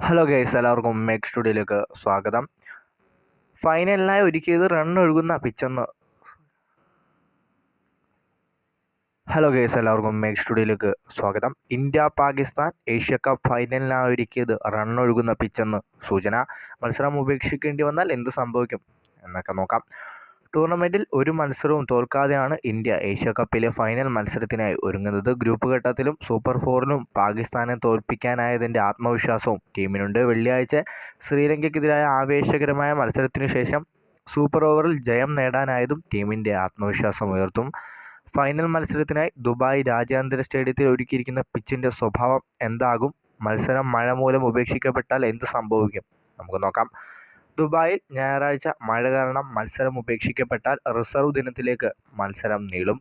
Hello guys എല്ലാവർക്കും make സ്റ്റുഡിയോയിലേക്ക് സ്വാഗതം. ഫൈനലിനായി ഒരുക്കിയത് റൺ ഒഴുകുന്ന പിച്ചെന്ന് ഹലോ ഗൈസ് എല്ലാവർക്കും മേക്ക് സ്റ്റുഡിയോയിലേക്ക് സ്വാഗതം. ഇന്ത്യ പാകിസ്ഥാൻ ഏഷ്യ കപ്പ് ഫൈനലിനായി ഒരുക്കിയത് റൺ ഒഴുകുന്ന പിച്ചെന്ന് സൂചന. മത്സരം ഉപേക്ഷിക്കേണ്ടി വന്നാൽ എന്ത് സംഭവിക്കും എന്നൊക്കെ നോക്കാം. ടൂർണമെന്റിൽ ഒരു മത്സരവും തോൽക്കാതെയാണ് ഇന്ത്യ ഏഷ്യ കപ്പിലെ ഫൈനൽ മത്സരത്തിനായി ഒരുങ്ങുന്നത്. ഗ്രൂപ്പ് ഘട്ടത്തിലും സൂപ്പർ ഫോറിലും പാകിസ്ഥാനെ തോൽപ്പിക്കാനായതിന്റെ ആത്മവിശ്വാസവും ടീമിനുണ്ട്. വെള്ളിയാഴ്ച ശ്രീലങ്കയ്ക്കെതിരായ ആവേശകരമായ മത്സരത്തിനു ശേഷം സൂപ്പർ ഓവറിൽ ജയം നേടാനായതും ടീമിന്റെ ആത്മവിശ്വാസം ഉയർത്തും. ഫൈനൽ മത്സരത്തിനായി ദുബായ് രാജ്യാന്തര സ്റ്റേഡിയത്തിൽ ഒരുക്കിയിരിക്കുന്ന പിച്ചിന്റെ സ്വഭാവം എന്താകും? മത്സരം മഴ മൂലം ഉപേക്ഷിക്കപ്പെട്ടാൽ എന്ത് സംഭവിക്കും? നമുക്ക് നോക്കാം. ദുബായിൽ ഞായറാഴ്ച മഴ കാരണം മത്സരം ഉപേക്ഷിക്കപ്പെട്ടാൽ റിസർവ് ദിനത്തിലേക്ക് മത്സരം നീളും.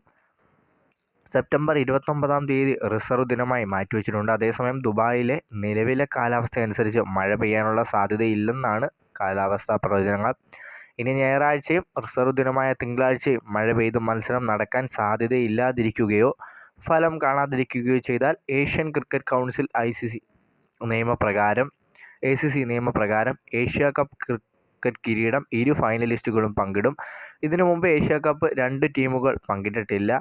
സെപ്റ്റംബർ ഇരുപത്തൊമ്പതാം തീയതി റിസർവ് ദിനമായി മാറ്റിവെച്ചിട്ടുണ്ട്. അതേസമയം ദുബായിലെ നിലവിലെ കാലാവസ്ഥ അനുസരിച്ച് മഴ പെയ്യാനുള്ള സാധ്യതയില്ലെന്നാണ് കാലാവസ്ഥാ പ്രവചനങ്ങൾ. ഇനി ഞായറാഴ്ചയും റിസർവ് ദിനമായ തിങ്കളാഴ്ചയും മഴ പെയ്ത് മത്സരം നടക്കാൻ സാധ്യതയില്ലാതിരിക്കുകയോ ഫലം കാണാതിരിക്കുകയോ ചെയ്താൽ ഏഷ്യൻ ക്രിക്കറ്റ് കൗൺസിൽ ഐ നിയമപ്രകാരം എ സി സി നിയമപ്രകാരം ഏഷ്യ കപ്പ് ക്രിക്കറ്റ് കിരീടം ഇരു ഫൈനലിസ്റ്റുകളും പങ്കിടും. ഇതിനു മുമ്പ് ഏഷ്യ കപ്പ് രണ്ട് ടീമുകൾ പങ്കിട്ടിട്ടില്ല.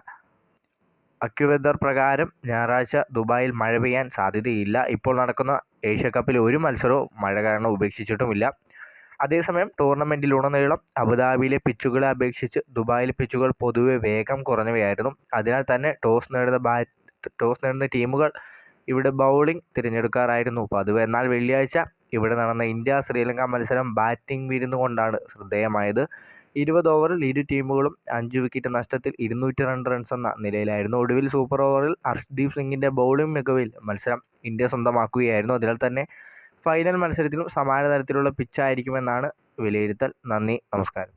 അക്യുവെദർ പ്രകാരം ഞായറാഴ്ച ദുബായിൽ മഴ പെയ്യാൻ സാധ്യതയില്ല. ഇപ്പോൾ നടക്കുന്ന ഏഷ്യ കപ്പിൽ ഒരു മത്സരവും മഴ കാരണം ഉപേക്ഷിച്ചിട്ടുമില്ല. അതേസമയം ടൂർണമെന്റിലുടനീളം അബുദാബിയിലെ പിച്ചുകളെ അപേക്ഷിച്ച് ദുബായിലെ പിച്ചുകൾ പൊതുവെ വേഗം കുറഞ്ഞവയായിരുന്നു. അതിനാൽ തന്നെ ടോസ് നേടുന്ന ബാറ്റ് ടോസ് നേടുന്ന ടീമുകൾ ഇവിടെ ബൗളിംഗ് തിരഞ്ഞെടുക്കാറായിരുന്നു. പതിവ് എന്നാൽ വെള്ളിയാഴ്ച ഇവിടെ നടന്ന ഇന്ത്യ ശ്രീലങ്ക മത്സരം ബാറ്റിംഗ് വിരുന്നു കൊണ്ടാണ് ശ്രദ്ധേയമായത്. ഇരുപത് ഓവറിൽ ഇരു ടീമുകളും അഞ്ച് വിക്കറ്റ് നഷ്ടത്തിൽ ഇരുന്നൂറ്റി രണ്ട് റൺസ് എന്ന നിലയിലായിരുന്നു. ഒടുവിൽ സൂപ്പർ ഓവറിൽ ഹർഷ്ദീപ് സിംഗിന്റെ ബൗളിംഗ് മികവിൽ മത്സരം ഇന്ത്യ സ്വന്തമാക്കുകയായിരുന്നു. അതിനാൽ തന്നെ ഫൈനൽ മത്സരത്തിലും സമാന തരത്തിലുള്ള പിച്ചായിരിക്കുമെന്നാണ് വിലയിരുത്തൽ. നന്ദി നമസ്കാരം.